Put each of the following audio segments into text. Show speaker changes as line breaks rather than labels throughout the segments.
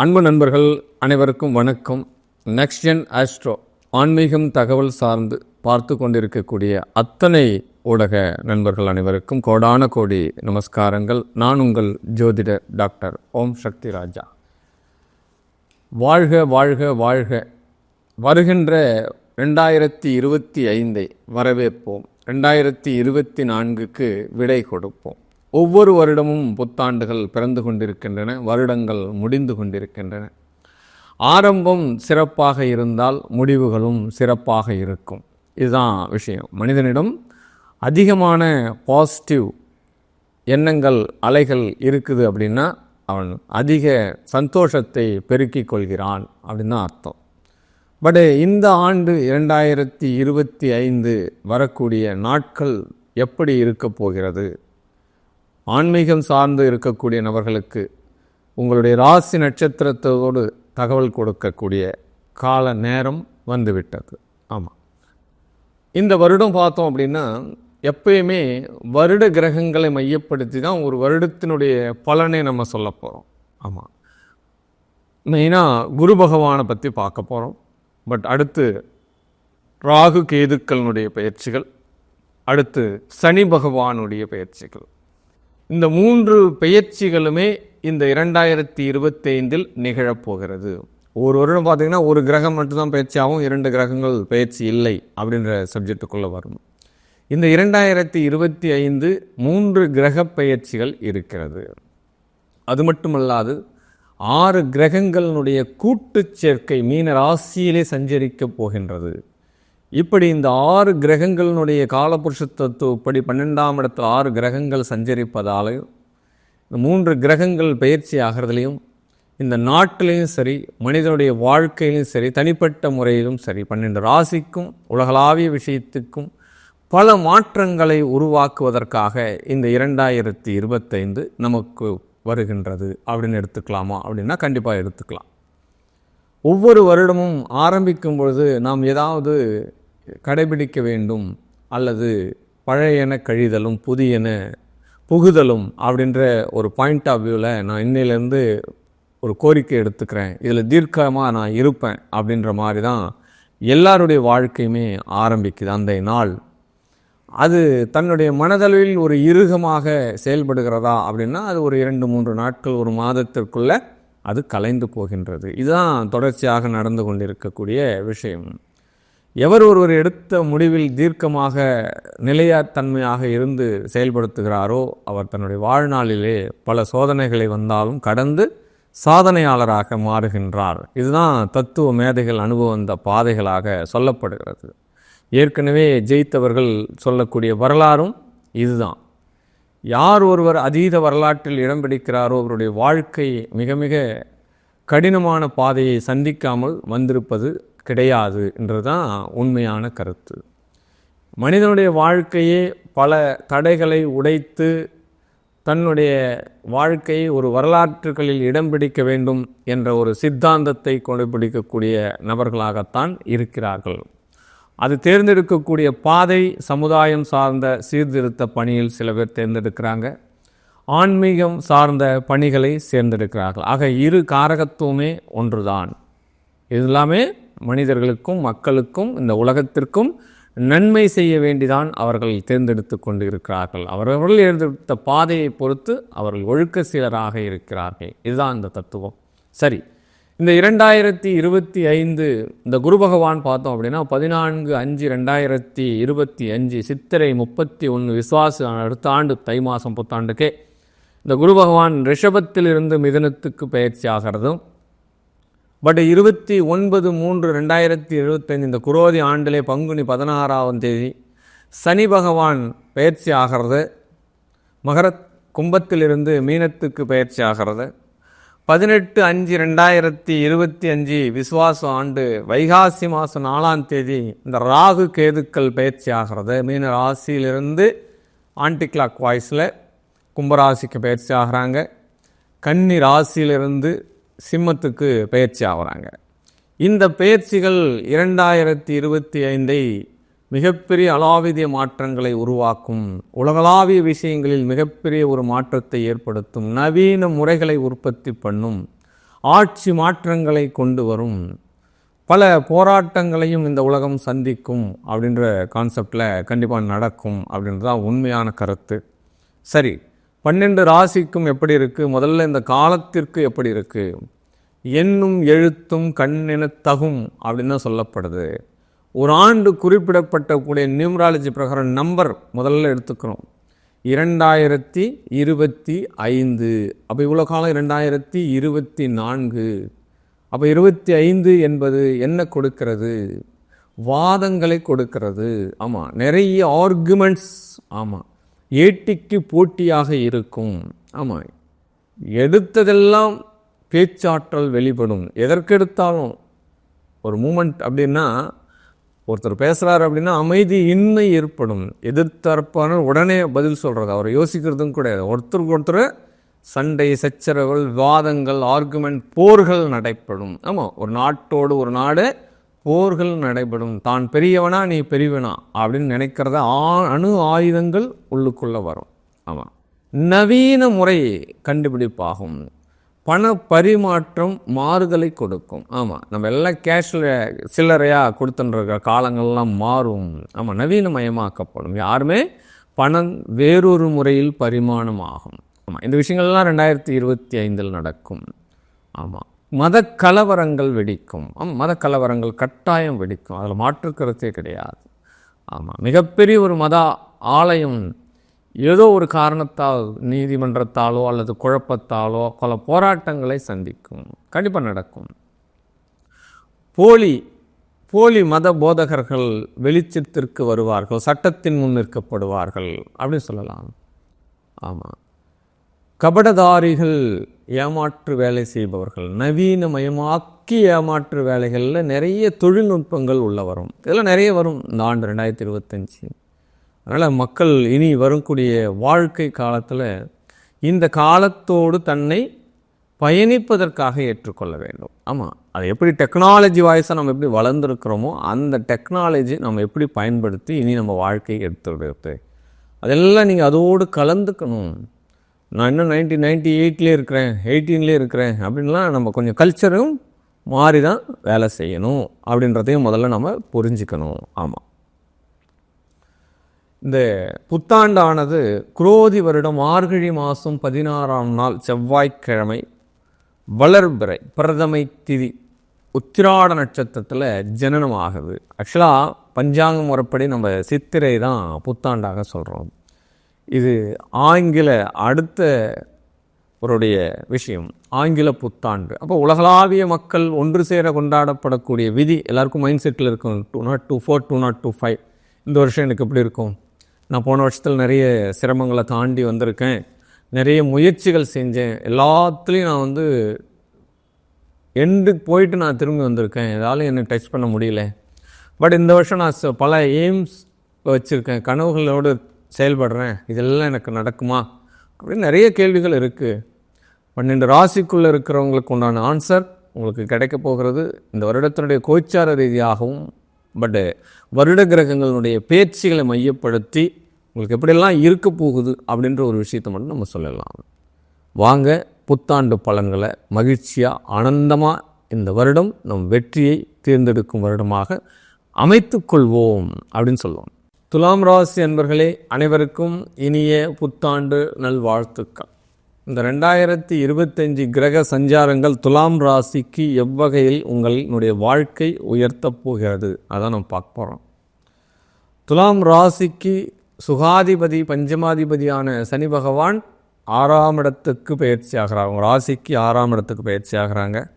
அன்பு நண்பர்கள் அனைவருக்கும் வணக்கம். நெக்ஸ்ட் ஜென் ஆஸ்ட்ரோ ஆன்மீகம் தகவல் சார்ந்து பார்த்து கொண்டிருக்கக்கூடிய அத்தனை ஊடக நண்பர்கள் அனைவருக்கும் கோடான கோடி நமஸ்காரங்கள். நான் உங்கள் ஜோதிடர் டாக்டர் ஓம் சக்தி ராஜா. வாழ்க வாழ்க வாழ்க. வருகின்ற ரெண்டாயிரத்தி இருபத்தி ஐந்தை வரவேற்போம். ரெண்டாயிரத்தி இருபத்தி நான்குக்கு விடை கொடுப்போம். ஒவ்வொரு வருடமும் புத்தாண்டுகள் பிறந்து கொண்டிருக்கின்றன வருடங்கள் முடிந்து கொண்டிருக்கின்றன. ஆரம்பம் சிறப்பாக இருந்தால் முடிவுகளும் சிறப்பாக இருக்கும். இதுதான் விஷயம். மனிதனிடம் அதிகமான பாசிட்டிவ் எண்ணங்கள் அலைகள் இருக்குது அப்படின்னா அவன் அதிக சந்தோஷத்தை பெருக்கிக் கொள்கிறான் அப்படின்னு தான் அர்த்தம். பட் இந்த ஆண்டு இரண்டாயிரத்தி இருபத்தி ஐந்து வரக்கூடிய நாட்கள் எப்படி இருக்கப் போகிறது? ஆன்மீகம் சார்ந்து இருக்கக்கூடிய நபர்களுக்கு உங்களுடைய ராசி நட்சத்திரத்தோடு தகவல் கொடுக்கக்கூடிய கால நேரம் வந்துவிட்டது. ஆமாம் இந்த வருடம் பார்த்தோம் அப்படின்னா எப்பயுமே வருட கிரகங்களை மையப்படுத்தி தான் ஒரு வருடத்தினுடைய பலனை நம்ம சொல்ல போகிறோம் ஆமாம் மெயினாக குரு பகவானை பற்றி பார்க்க போகிறோம் பட் அடுத்து ராகு கேதுக்களினுடைய பயிற்சிகள் அடுத்து சனி பகவானுடைய பயிற்சிகள். இந்த மூன்று பெயர்ச்சிகளுமே இந்த இரண்டாயிரத்தி இருபத்தைந்தில் நிகழப்போகிறது. ஒரு வருடம் பார்த்தீங்கன்னா ஒரு கிரகம் மட்டும்தான் பயிற்சியாகவும் இரண்டு கிரகங்கள் பயிற்சி இல்லை அப்படின்ற சப்ஜெக்டுக்குள்ளே வரும் இந்த இரண்டாயிரத்தி இருபத்தி ஐந்து மூன்று கிரக பயிற்சிகள் இருக்கிறது. அது மட்டுமல்லாது ஆறு கிரகங்களினுடைய கூட்டுச் சேர்க்கை மீன ராசியிலே சஞ்சரிக்கப் போகின்றது. இப்படி இந்த ஆறு கிரகங்களினுடைய காலபுருஷ தத்துவப்படி பன்னெண்டாம் இடத்து ஆறு கிரகங்கள் சஞ்சரிப்பதாலையும் இந்த மூன்று கிரகங்கள் பயிற்சி ஆகிறதுலையும் இந்த நாட்டிலையும் சரி மனிதனுடைய வாழ்க்கையிலும் சரி தனிப்பட்ட முறையிலும் சரி பன்னெண்டு ராசிக்கும் உலகளாவிய விஷயத்துக்கும் பல மாற்றங்களை உருவாக்குவதற்காக இந்த இரண்டாயிரத்தி இருபத்தைந்து நமக்கு வருகின்றது அப்படின்னு எடுத்துக்கலாமா? அப்படின்னா கண்டிப்பாக எடுத்துக்கலாம். ஒவ்வொரு வருடமும் ஆரம்பிக்கும் பொழுது நாம் ஏதாவது கடைபிடிக்க வேண்டும் அல்லது பழையன கழிதலும் புதியன புகுதலும் அப்படின்ற ஒரு பாயிண்ட் ஆஃப் வியூவில் நான் இன்னையிலேருந்து ஒரு கோரிக்கை எடுத்துக்கிறேன். இதில் தீர்க்கமாக நான் இருப்பேன் அப்படின்ற மாதிரி தான் எல்லாருடைய வாழ்க்கையுமே ஆரம்பிக்குது அந்த நாள். அது தன்னுடைய மனதளவில் ஒரு இறுகமாக செயல்படுகிறதா அப்படின்னா அது ஒரு இரண்டு மூன்று நாட்கள் ஒரு மாதத்திற்குள்ளே அது கலைந்து போகின்றது. இதுதான் தொடர்ச்சியாக நடந்து கொண்டிருக்கக்கூடிய விஷயம். எவர் ஒருவர் எடுத்த முடிவில் தீர்க்கமாக நிலையாத்தன்மையாக இருந்து செயல்படுத்துகிறாரோ அவர் தன்னுடைய வாழ்நாளிலே பல சோதனைகளை வந்தாலும் கடந்து சாதனையாளராக மாறுகின்றார். இதுதான் தத்துவ மேதைகள் அனுபவம் பாதைகளாக சொல்லப்படுகிறது. ஏற்கனவே ஜெயித்தவர்கள் சொல்லக்கூடிய வரலாறும் இதுதான். யார் ஒருவர் அதீத வரலாற்றில் இடம் பிடிக்கிறாரோ அவருடைய வாழ்க்கை மிக மிக கடினமான பாதையை சந்திக்காமல் வந்திருப்பது கிடையாது என்றுதான் உண்மையான கருத்து. மனிதனுடைய வாழ்க்கையே பல தடைகளை உடைத்து தன்னுடைய வாழ்க்கையை ஒரு வரலாற்றுகளில் இடம் பிடிக்க வேண்டும் என்ற ஒரு சித்தாந்தத்தை கொண்டுபிடிக்கக்கூடிய நபர்களாகத்தான் இருக்கிறார்கள். அது தேர்ந்தெடுக்கக்கூடிய பாதை சமுதாயம் சார்ந்த சீர்திருத்த பணியில் சில பேர் தேர்ந்தெடுக்கிறாங்க. ஆன்மீகம் சார்ந்த பணிகளை சேர்ந்தெடுக்கிறார்கள். ஆக இரு காரகத்துவமே ஒன்றுதான். இது எல்லாமே மனிதர்களுக்கும் மக்களுக்கும் இந்த உலகத்திற்கும் நன்மை செய்ய வேண்டிதான் அவர்கள் தேர்ந்தெடுத்து கொண்டு இருக்கிறார்கள் அவர்கள் தேர்ந்தெடுத்த பாதையை பொறுத்து அவர்கள் ஒழுக்க சீலராக இருக்கிறார்கள். இதுதான் இந்த தத்துவம். சரி இந்த இரண்டாயிரத்தி இருபத்தி ஐந்து இந்த குரு பகவான் பார்த்தோம் அப்படின்னா பதினான்கு அஞ்சு ரெண்டாயிரத்தி இருபத்தி அஞ்சு சித்திரை முப்பத்தி ஒன்று விசுவாச அடுத்த ஆண்டு தை மாதம் புத்தாண்டுக்கே இந்த குரு பகவான் ரிஷபத்திலிருந்து மிதனத்துக்கு பயிற்சி ஆகிறதும் பட் இருபத்தி ஒன்பது மூன்று ரெண்டாயிரத்தி இருபத்தைந்து இந்த குரோதி ஆண்டிலே பங்குனி பதினாறாம் தேதி சனி பகவான் பயிற்சி ஆகிறது. மகர கும்பத்திலிருந்து மீனத்துக்கு பயிற்சி ஆகிறது. பதினெட்டு அஞ்சு ரெண்டாயிரத்தி இருபத்தி அஞ்சு விசுவாச ஆண்டு வைகாசி மாதம் நாலாம் தேதி இந்த ராகு கேதுக்கள் பயிற்சி ஆகிறது. மீன ராசியிலிருந்து ஆன்டி கிளாக் வாய்ஸில் கும்பராசிக்கு பயிற்சி ஆகிறாங்க. கன்னி ராசியிலிருந்து சிம்மத்துக்கு பயிற்சி ஆகிறாங்க. இந்த பயிற்சிகள் இரண்டாயிரத்தி இருபத்தி ஐந்தை மிகப்பெரிய அலாவிதிய மாற்றங்களை உருவாக்கும் உலகளாவிய விஷயங்களில் மிகப்பெரிய ஒரு மாற்றத்தை ஏற்படுத்தும் நவீன முறைகளை உற்பத்தி பண்ணும் ஆட்சி மாற்றங்களை கொண்டு வரும் பல போராட்டங்களையும் இந்த உலகம் சந்திக்கும் அப்படின்ற கான்செப்டில் கண்டிப்பாக நடக்கும் அப்படின்றது தான் உண்மையான கருத்து. சரி பன்னெண்டு ராசிக்கும் எப்படி இருக்குது முதல்ல இந்த காலத்திற்கு எப்படி இருக்குது எண்ணும் எழுத்தும் கண்ணென தகும் அப்படின்னு தான் சொல்லப்படுது. ஒரு ஆண்டு குறிப்பிடப்பட்ட கூடிய நியூமராலஜி பிரகாரம் நம்பர் முதல்ல எடுத்துக்கிறோம். இரண்டாயிரத்தி இருபத்தி ஐந்து. அப்போ இவ்வளோ காலம் இரண்டாயிரத்தி இருபத்தி நான்கு. அப்போ இருபத்தி ஐந்து என்பது என்ன கொடுக்கிறது? வாதங்களை கொடுக்கிறது. ஆமாம் நிறைய ஆர்குமெண்ட்ஸ் ஆமாம் ஏட்டிக்கு போட்டியாக இருக்கும். ஆமாம். எடுத்ததெல்லாம் பேச்சாற்றல் வெளிப்படும். எதற்கெடுத்தாலும் ஒரு மூமெண்ட் அப்படின்னா ஒருத்தர் பேசுகிறார் அப்படின்னா அமைதி இன்மை ஏற்படும். எதிர்த்தரப்பான உடனே பதில் சொல்கிறது அவர் யோசிக்கிறதும் கிடையாது. ஒருத்தருக்கு ஒருத்தர் சண்டை சச்சரவுகள் விவாதங்கள் ஆர்குமெண்ட் போர்கள் நடைபெறும். ஆமாம். ஒரு நாட்டோடு ஒரு நாடு போர்கள் நடைபெறும். தான் பெரியவனா நீ பெரியவனா அப்படின்னு நினைக்கிறத ஆ அணு ஆயுதங்கள் உள்ளுக்குள்ளே வரும். ஆமாம் நவீன முறை கண்டுபிடிப்பாகும். பண பரிமாற்றம் மாறுதலை கொடுக்கும். ஆமாம் நம்ம எல்லாம் கேஷில் சில்லறையாக கொடுத்துன்ற காலங்கள்லாம் மாறும். ஆமாம் நவீனமயமாக்கப்படும். யாருமே பணம் வேறொரு முறையில் பரிமாணம் ஆகும் ஆமாம் இந்த விஷயங்கள்லாம் ரெண்டாயிரத்தி இருபத்தி ஐந்தில் நடக்கும். ஆமாம் மதக்கலவரங்கள் வெடிக்கும். மதக்கலவரங்கள் மத கலவரங்கள் கட்டாயம் வெடிக்கும். அதில் மாற்று கருத்தே கிடையாது. ஆமாம் மிகப்பெரிய ஒரு மத ஆலயம் ஏதோ ஒரு காரணத்தால் நீதிமன்றத்தாலோ அல்லது குழப்பத்தாலோ பல போராட்டங்களை சந்திக்கும். கண்டிப்பாக நடக்கும். போலி போலி மத போதகர்கள் வெளிச்சத்திற்கு வருவார்கள் சட்டத்தின் முன் நிற்கப்படுவார்கள் அப்படின்னு சொல்லலாம். ஆமாம் கபடதாரிகள் ஏமாற்று வேலை செய்பவர்கள் நவீனமயமாக்கி ஏமாற்று வேலைகளில் நிறைய தொழில்நுட்பங்கள் உள்ள வரும். இதெல்லாம் நிறைய வரும் இந்த ஆண்டு ரெண்டாயிரத்தி இருபத்தஞ்சி. அதனால் மக்கள் இனி வரக்கூடிய வாழ்க்கை காலத்தில் இந்த காலத்தோடு தன்னை பயணிப்பதற்காக ஏற்றுக்கொள்ள வேண்டும். ஆமாம் அது எப்படி டெக்னாலஜி வாய்ஸாக நம்ம எப்படி வளர்ந்துருக்கிறோமோ அந்த டெக்னாலஜி நம்ம எப்படி பயன்படுத்தி இனி நம்ம வாழ்க்கையை எடுத்துடுறது அதெல்லாம் நீங்கள் அதோடு கலந்துக்கணும். நான் இன்னும் நைன்டீன் நைன்டி எயிட்லேயே இருக்கிறேன் எயிட்டீன்லேயே இருக்கிறேன் அப்படின்லாம் நம்ம கொஞ்சம் கல்ச்சரும் மாறி தான் வேலை செய்யணும் அப்படின்றதையும் முதல்ல நம்ம புரிஞ்சுக்கணும். ஆமாம் இந்த புத்தாண்டானது குரோதி வருடம் மார்கழி மாதம் பதினாறாம் நாள் செவ்வாய்க்கிழமை வளர்பிறை பிரதமை திதி உத்திராட நட்சத்திரத்தில் ஜனனம் ஆகுது ஆக்சுவலாக பஞ்சாங்க முறைப்படி நம்ம சித்திரை தான் புத்தாண்டாக சொல்கிறோம் இது ஆங்கில அடுத்த ஒருடைய விஷயம். ஆங்கில புத்தாண்டு. அப்போ உலகளாவிய மக்கள் ஒன்று சேர கொண்டாடப்படக்கூடிய விதி எல்லாருக்கும் மைண்ட் செட்டில் இருக்கும். Two nought two four two nought two five இந்த வருஷம் எனக்கு எப்படி இருக்கும்? நான் போன வருஷத்தில் நிறைய சிரமங்களை தாண்டி வந்திருக்கேன். நிறைய முயற்சிகள் செஞ்சேன். எல்லாத்துலேயும் நான் வந்து எண்டுக்கு போயிட்டு நான் திரும்பி வந்திருக்கேன். எதாலும் என்னை டச் பண்ண முடியல. பட் இந்த வருஷம் நான் ச- பல எய்ம்ஸ் வச்சுருக்கேன். கனவுகளோடு செயல்படுறேன் இதெல்லாம் எனக்கு நடக்குமா? அப்படின்னு நிறைய கேள்விகள் இருக்குது பன்னெண்டு ராசிக்குள்ளே இருக்கிறவங்களுக்கு உண்டான ஆன்சர் உங்களுக்கு கிடைக்க போகிறது. இந்த வருடத்தினுடைய கோச்சார ரீதியாகவும் பட்டு வருட கிரகங்களுடைய பேச்சுகளை மையப்படுத்தி உங்களுக்கு எப்படியெல்லாம் இருக்க போகுது அப்படின்ற ஒரு விஷயத்தை மட்டும் நம்ம சொல்லலாம். வாங்க புத்தாண்டு பலன்களை மகிழ்ச்சியாக ஆனந்தமாக இந்த வருடம் நம் வெற்றியை தேர்ந்தெடுக்கும் வருடமாக அமைத்துக்கொள்வோம் அப்படின்னு சொல்லுவோம். துலாம் ராசி அன்பர்களே அனைவருக்கும் இனிய புத்தாண்டு நல்வாழ்த்துக்கள். இந்த ரெண்டாயிரத்தி இருபத்தஞ்சி கிரக சஞ்சாரங்கள் துலாம் ராசிக்கு எவ்வகையில் உங்களினுடைய வாழ்க்கை உயர்த்தப் போகிறது? அதான் நம்ம பார்க்க போகிறோம் துலாம் ராசிக்கு சுகாதிபதி பஞ்சமாதிபதியான சனி பகவான் ஆறாம் இடத்துக்கு பயிற்சி ஆகிறார். அவங்க ராசிக்கு ஆறாம் இடத்துக்கு பயிற்சி ஆகிறாங்க.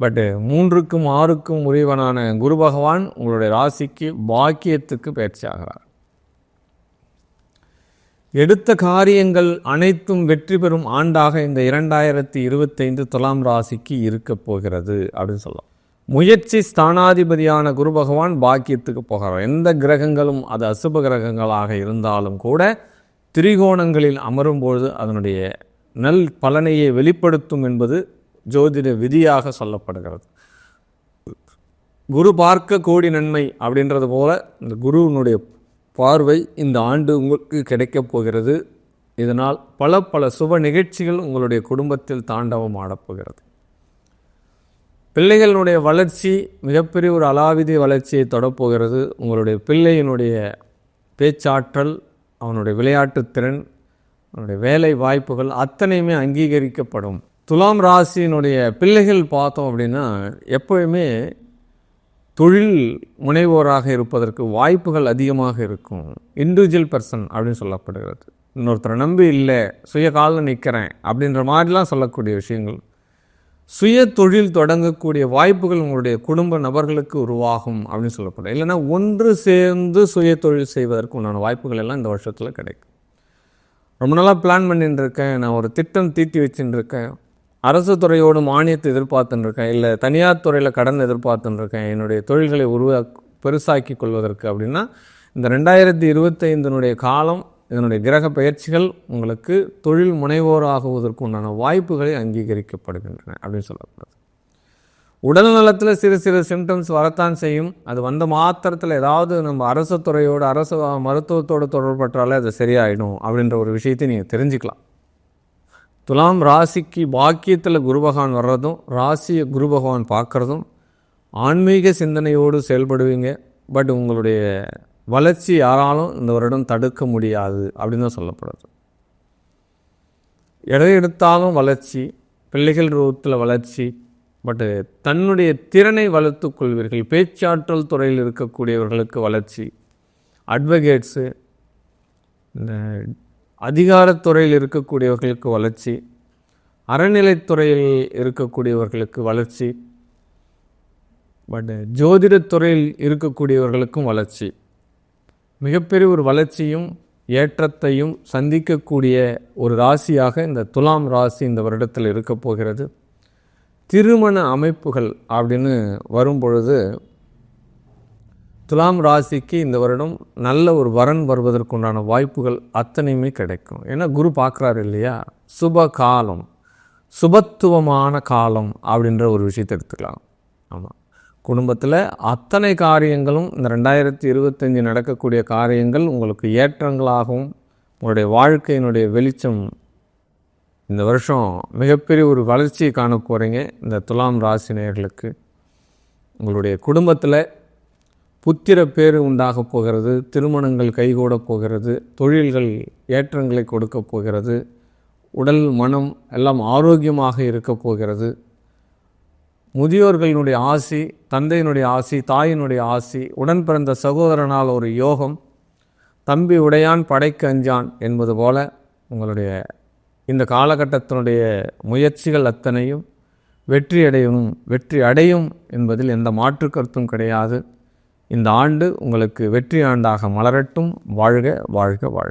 பட்டு uh, மூன்றுக்கும் ஆறுக்கும் உரியவனான குரு பகவான் உங்களுடைய ராசிக்கு பாக்கியத்துக்கு பயிற்சி ஆகிறார் எடுத்த காரியங்கள் அனைத்தும் வெற்றி பெறும் ஆண்டாக இந்த இரண்டாயிரத்தி இருபத்தைந்து துலாம் ராசிக்கு இருக்கப் போகிறது அப்படின்னு சொல்லலாம். முயற்சி ஸ்தானாதிபதியான குரு பகவான் பாக்கியத்துக்கு போகிறார். எந்த கிரகங்களும் அது அசுப கிரகங்களாக இருந்தாலும் கூட திரிகோணங்களில் அமரும்பொழுது அதனுடைய நல் பலனையை வெளிப்படுத்தும் என்பது ஜோதிட விதியாக சொல்லப்படுகிறது. குரு பார்க்க கோடி நன்மை அப்படின்றது போல இந்த குருவினுடைய பார்வை இந்த ஆண்டு உங்களுக்கு கிடைக்கப் போகிறது. இதனால் பல பல சுப நிகழ்ச்சிகள் உங்களுடைய குடும்பத்தில் தாண்டவம் ஆடப்போகிறது. பிள்ளைகளுடைய வளர்ச்சி மிகப்பெரிய ஒரு அலாவிதி வளர்ச்சியை தொடப்போகிறது. உங்களுடைய பிள்ளையினுடைய பேச்சாற்றல் அவனுடைய விளையாட்டுத்திறன் அவனுடைய வேலை வாய்ப்புகள் அத்தனையுமே அங்கீகரிக்கப்படும். துலாம் ராசியினுடைய பிள்ளைகள் பார்த்தோம் அப்படின்னா எப்போயுமே தொழில் முனைவோராக இருப்பதற்கு வாய்ப்புகள் அதிகமாக இருக்கும். இண்டிவிஜுவல் பர்சன் அப்படின்னு சொல்லப்படுகிறது. இன்னொருத்தரை நம்பி இல்லை சுய காலில் நிற்கிறேன் அப்படின்ற மாதிரிலாம் சொல்லக்கூடிய விஷயங்கள். சுய தொழில் தொடங்கக்கூடிய வாய்ப்புகள் உங்களுடைய குடும்ப நபர்களுக்கு உருவாகும் அப்படின்னு சொல்லப்படும். இல்லைன்னா ஒன்று சேர்ந்து சுய தொழில் செய்வதற்கு உண்டான வாய்ப்புகள் எல்லாம் இந்த வருஷத்தில் கிடைக்கும். ரொம்ப நாளாக பிளான் பண்ணிட்டு இருக்கேன். நான் ஒரு திட்டம் தீட்டி வச்சுட்டு இருக்கேன். அரசு துறையோடு மானியத்தை எதிர்பார்த்துன்னு இருக்கேன் இல்லை தனியார் துறையில் கடன் எதிர்பார்த்துன்னு இருக்கேன் என்னுடைய தொழில்களை உருவா பெருசாக்கி கொள்வதற்கு அப்படின்னா இந்த ரெண்டாயிரத்தி இருபத்தைந்தினுடைய காலம் இதனுடைய கிரக பயிற்சிகள் உங்களுக்கு தொழில் முனைவோராகுவதற்கு உண்டான வாய்ப்புகளை அங்கீகரிக்கப்படுகின்றன அப்படின்னு சொல்லப்படுது உடல் நலத்தில் சிறு சிறு சிம்டம்ஸ் வரத்தான் செய்யும். அது வந்த மாத்திரத்தில் ஏதாவது நம்ம அரசு துறையோடு அரசு மருத்துவத்தோடு தொடர்பற்றாலே அது சரியாயிடும் அப்படின்ற ஒரு விஷயத்தை நீங்கள் தெரிஞ்சுக்கலாம். துலாம் ராசிக்கு பாக்கியத்தில் குரு பகவான் வர்றதும் ராசியை குரு பகவான் பார்க்குறதும் ஆன்மீக சிந்தனையோடு செயல்படுவீங்க. பட் உங்களுடைய வளர்ச்சி யாராலும் இந்த வருடம் தடுக்க முடியாது அப்படின்னு தான் சொல்லப்படுது. எதை எடுத்தாலும் வளர்ச்சி பிள்ளைகள் ரூபத்தில் வளர்ச்சி பட்டு தன்னுடைய திறனை வளர்த்துக் கொள்வீர்கள். பேச்சாற்றல் துறையில் இருக்கக்கூடியவர்களுக்கு வளர்ச்சி அட்வொகேட்ஸு இந்த அதிகாரத்துறையில் இருக்கக்கூடியவர்களுக்கு வளர்ச்சி அறநிலைத்துறையில் இருக்கக்கூடியவர்களுக்கு வளர்ச்சி பட் ஜோதிடத்துறையில் இருக்கக்கூடியவர்களுக்கும் வளர்ச்சி. மிகப்பெரிய ஒரு வளர்ச்சியும் ஏற்றத்தையும் சந்திக்கக்கூடிய ஒரு ராசியாக இந்த துலாம் ராசி இந்த வருடத்தில் இருக்க போகிறது. திருமண அமைப்புகள் அப்படின்னு வரும்பொழுது துலாம் ராசிக்கு இந்த வருடம் நல்ல ஒரு வரன் வருவதற்குண்டான வாய்ப்புகள் அத்தனையுமே கிடைக்கும். ஏன்னா குரு பார்க்குறாரு இல்லையா? சுப காலம் சுபத்துவமான காலம் அப்படின்ற ஒரு விஷயத்தை எடுத்துக்கலாம். ஆமாம் குடும்பத்தில் அத்தனை காரியங்களும் இந்த ரெண்டாயிரத்தி இருபத்தஞ்சி நடக்கக்கூடிய காரியங்கள் உங்களுக்கு ஏற்றங்களாகவும் உங்களுடைய வாழ்க்கையினுடைய வெளிச்சம் இந்த வருஷம் மிகப்பெரிய ஒரு வளர்ச்சியை காண போகிறீங்க இந்த துலாம் ராசினியர்களுக்கு உங்களுடைய குடும்பத்தில் புத்திர பேர் உண்டாக போகிறது திருமணங்கள் கைகூடப் போகிறது தொழில்கள் ஏற்றங்களை கொடுக்க போகிறது உடல் மனம் எல்லாம் ஆரோக்கியமாக இருக்கப் போகிறது. முதியோர்களினுடைய ஆசி தந்தையினுடைய ஆசி தாயினுடைய ஆசி உடன் பிறந்த சகோதரனால் ஒரு யோகம் தம்பி உடையான் படைக்கு அஞ்சான் என்பது போல உங்களுடைய இந்த காலகட்டத்தினுடைய முயற்சிகள் அத்தனையும் வெற்றியடையும் வெற்றி அடையும் என்பதில் எந்த மாற்று கருத்தும் கிடையாது. இந்த ஆண்டு உங்களுக்கு வெற்றி ஆண்டாக மலரட்டும். வாழ்க வாழ்க வாழ்க.